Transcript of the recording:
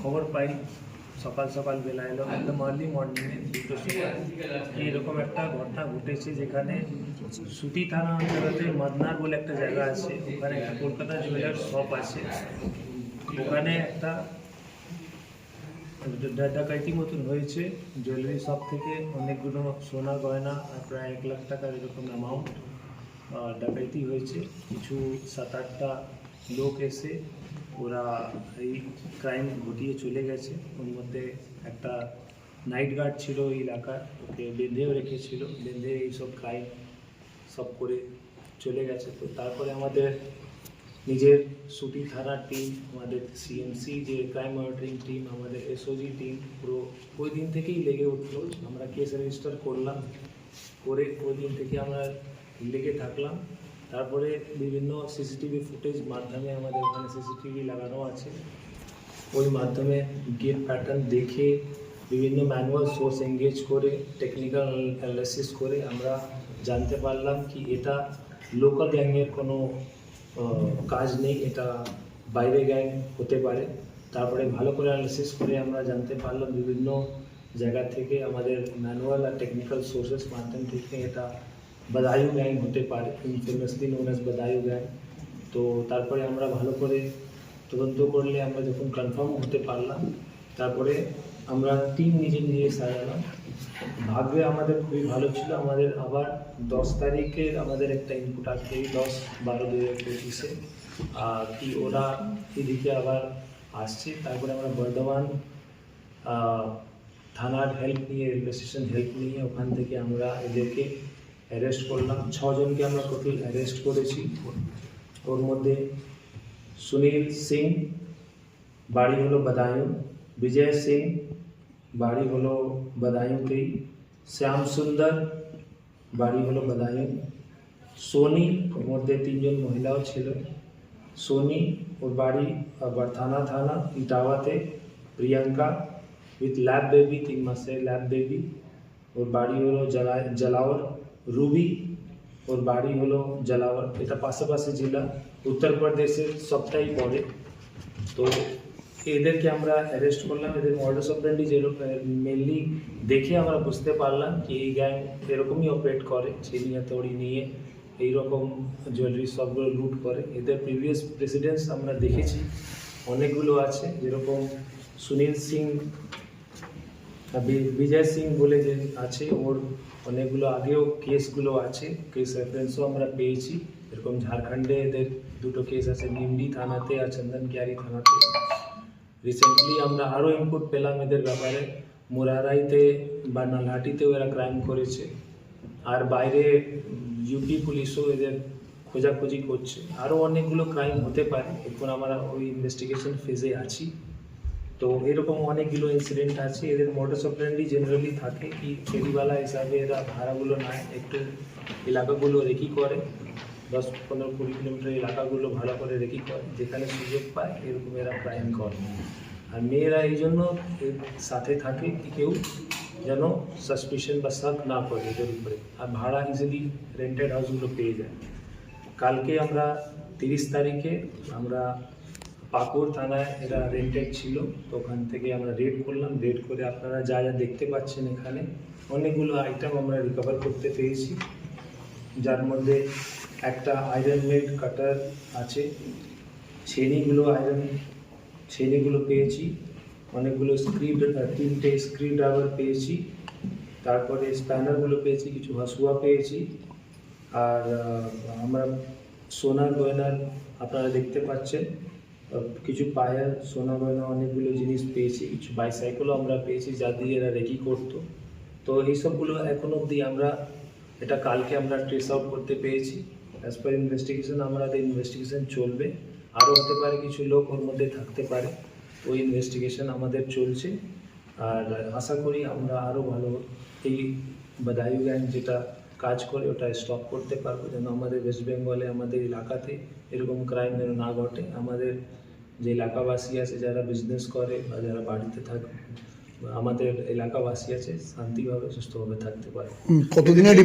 খবর পাই সকাল সকাল বেলা এলো একদম আর্লি মর্নিংয়ে দুটো সময়। এইরকম একটা ঘটনা ঘটেছে যেখানে সুতি থানা অঞ্চলেতে মদনার বলে একটা জায়গা আছে ওখানে একটা কলকাতা জুয়েলার শপ আছে। ওখানে একটা ডাকাইতি মতন হয়েছে জুয়েলারি শপ থেকে অনেকগুলো সোনা গয়না আর প্রায় এক লাখ টাকার এরকম অ্যামাউন্ট ডাকাইতি হয়েছে। কিছু সাত আটটা লোক এসে ওরা এই ক্রাইম ঘটিয়ে চলে গেছে। ওর মধ্যে একটা নাইট গার্ড ছিল ওই এলাকার, ওকে বেঁধেও রেখেছিল। বেঁধে এইসব ক্রাইম সব করে চলে গেছে। তো তারপরে আমাদের নিজের সুটি থানার টিম আমাদের সিএমসি যে ক্রাইম মনিটরিং টিম আমাদের এসওজি টিম পুরো ওই দিন থেকেই লেগে উঠল আমরা কেস রেজিস্টার করলাম। করে ওই দিন থেকে আমরা লেগে থাকলাম। তারপরে বিভিন্ন সিসিটিভি ফুটেজ মাধ্যমে আমাদের ওখানে সিসিটিভি লাগানো আছে। ওই মাধ্যমে গেট প্যাটার্ন দেখে বিভিন্ন ম্যানুয়াল সোর্স এঙ্গেজ করে টেকনিক্যাল অ্যানালাইসিস করে আমরা জানতে পারলাম কি এটা লোকাল গ্যাংয়ের কোনো কাজ নেই, এটা বাইরে গ্যাং হতে পারে। তারপরে ভালো করে অ্যানালিসিস করে আমরা জানতে পারলাম বিভিন্ন জায়গা থেকে আমাদের ম্যানুয়াল আর টেকনিক্যাল সোর্সেস মাধ্যম থেকে এটা বদায়ু গ্যাং হতে পারে infamously known as Badaun gang তো তারপরে আমরা ভালো করে তদন্ত করলে আমরা যখন কনফার্ম হতে পারলাম, তারপরে আমরা টিম নিজে নিজে সাজালাম। ভাগ্যে আমাদের খুবই ভালো ছিল, আমাদের আবার দশ তারিখে আমাদের একটা ইনপুট আসবে, দশ বারো দু হাজার পঁচিশে। আর কি ওরা এদিকে আবার আসছে, তারপরে আমরা বর্ধমান থানার হেল্প নিয়ে রেলওয়ে স্টেশন হেল্প নিয়ে ওখান থেকে আমরা এদেরকে অ্যারেস্ট করলাম। ছজনকে আমরা টোটাল অ্যারেস্ট করেছি। ওর মধ্যে সুনীল সিং, বাড়ি হলো বদায়ুঁ বিজয় সিং, বাড়ি হলো বদায়ুঁতেই শ্যাম সুন্দর, বাড়ি হলো বদায়ুঁ সোনি, ওর মধ্যে তিনজন মহিলাও ছিল। সোনি, ওর বাড়ি, আবার থানা থানা, ইটাওয়াতে, প্রিয়াঙ্কা, উইথ ল্যাব বেবি, তিন মাসের ল্যাব বেবি। ওর বাড়ি হলো জলা জলাওর রুবি, ওর বাড়ি হলো জলাওর এটা পাশাপাশি জেলা। উত্তরপ্রদেশের সবটাই পড়ে তো এদেরকে আমরা অ্যারেস্ট করলাম। এদের মডাস অপারেন্ডি যেরকম মেনলি দেখে আমরা বুঝতে পারলাম কি এই গ্যাং এরকমই অপারেট করে। চিনিয়া তড়ি নিয়ে এইরকম জুয়েলারি সবগুলো লুট করে। এদের প্রিভিয়াস প্রেসিডেন্টস আমরা দেখেছি। অনেকগুলো আছে। যেরকম সুনীল সিং বিজয় সিং বলে যে আছে, ওর অনেকগুলো আগেও কেসগুলো আছে, কেস রেফারেন্সও আমরা পেয়েছি। এরকম ঝাড়খণ্ডে এদের দুটো কেস আছে, নিমডি থানাতে আর চন্দনকিয়ারি থানাতে। রিসেন্টলি আমরা আরও ইনপুট পেলাম এদের ব্যাপারে। মুরারাইতে বা নালহাটিতেও এরা ক্রাইম করেছে। আর বাইরে ইউপি পুলিশও এদের খোঁজাখুঁজি করছে। আরও অনেকগুলো ক্রাইম হতে পারে। এখন আমরা ওই ইনভেস্টিগেশন ফেজে আছি। তো এরকম অনেকগুলো ইনসিডেন্ট আছে, এদের মোটরস অপারেন্ডি জেনারেলি থাকে কি ফেরিওয়ালা হিসাবে এরা ভাড়াগুলো নেয় একটু এলাকাগুলো রেকি করে, দশ পনেরো কুড়ি কিলোমিটার এলাকাগুলো ভালো করে রেকি করে, যেখানে সুযোগ পায় এরকম এরা ক্রাইম করে। আর মেয়েরা এই জন্য সাথে থাকে কি কেউ যেন সাসপিশন বা শক না করে এদের উপরে। আর ভাড়া ইজিলি রেন্টেড হাউসগুলো পেয়ে যায়। কালকে আমরা তিরিশ তারিখে আমরা পাকুড় থানায় এরা রেন্টেড ছিল, তো ওখান থেকে আমরা রেড করলাম। রেড করে আপনারা যা যা দেখতে পাচ্ছেন এখানে, অনেকগুলো আইটেম আমরা রিকভার করতে পেরেছি। যার মধ্যে একটা আয়রন মেড কাটার আছে ছেনিগুলো আয়রন ছেনিগুলো পেয়েছি। অনেকগুলো স্ক্রিউ তিনটে স্ক্রিউ ড্রাইভার পেয়েছি। তারপরে স্প্যানারগুলো পেয়েছি, কিছু হাসুয়া পেয়েছি। আর আমরা সোনার গয়নার আপনারা দেখতে পাচ্ছেন। কিছু পায়ার সোনা গয়না, অনেকগুলো জিনিস পেয়েছি, কিছু বাইসাইকেলও আমরা পেয়েছি যা দিয়ে এরা রেকি করতো। তো এইসবগুলো এখন অবধি আমরা, এটা কালকে আমরা ট্রেস আউট করতে পেরেছি। অ্যাজ পার ইনভেস্টিগেশন আমাদের ইনভেস্টিগেশন চলবে। আরও হতে পারে, কিছু লোক ওর মধ্যে থাকতে পারে। ওই ইনভেস্টিগেশন আমাদের চলছে। আর আশা করি আমরা আরও ভালো এই বাদায়ু গ্যাং যেটা কাজ করে, ওটা স্টপ করতে পারব। যেন আমাদের ওয়েস্ট বেঙ্গলে আমাদের এলাকাতে এরকম ক্রাইম যেন না ঘটে। আমাদের যে এলাকাবাসী আছে যারা বিজনেস করে বা যারা বাড়িতে থাকে আমাদের এলাকাবাসী আছে শান্তিভাবে, সুস্থভাবে থাকতে পারে। কতদিনের